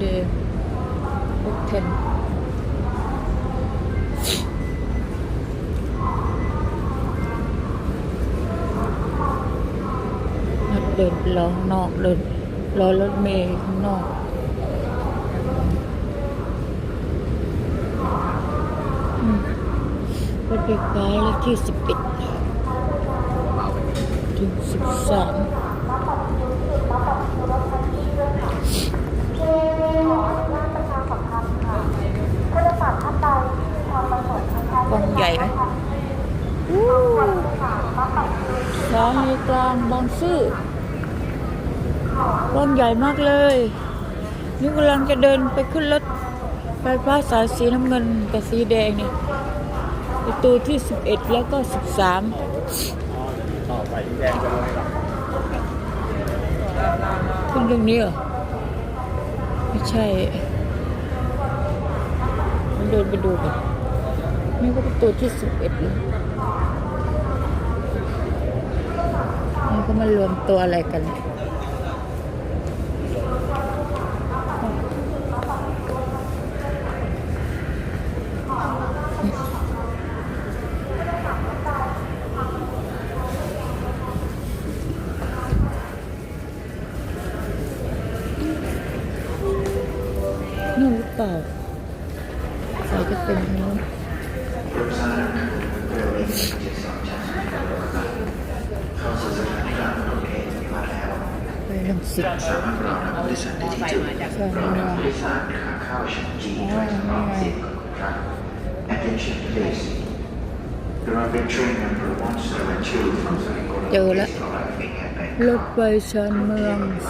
day book 10 เดินรอนอกเดินรอรถเมล์ข้างนอกรถไฟฟ้าเลขที่สิบเอ็ดถึงสิบสาม ใหญ่ไหมอู้สถานีกลางบางซื่อกล้องใหญ่มากเลย นี่กำลังจะเดินไปขึ้นรถไฟฟ้าสายสีน้ำเงินกับสีแดงนี่ประตูที่ 11 แล้วก็ 13 ต่อไปแดงจะลงขึ้นตรงนี้เหรอ ไม่ใช่ เดินไปดูกัน นี่ก็ประตูที่11แล้วนี่ก็มารวมตัวอะไรกันนู่นหรือเปล่าใครจะเป็นนู้น ไปลังสิตสามารถรองรับผู้โดยสารได้ที่จุดใช่รองไหมรับผู้โดยสารขาเข้าชั้นจีโดยสำรองสิบครับ Attention please The rapid train number 172 from Sarikola เจอแล้วรถไฟชานเมือง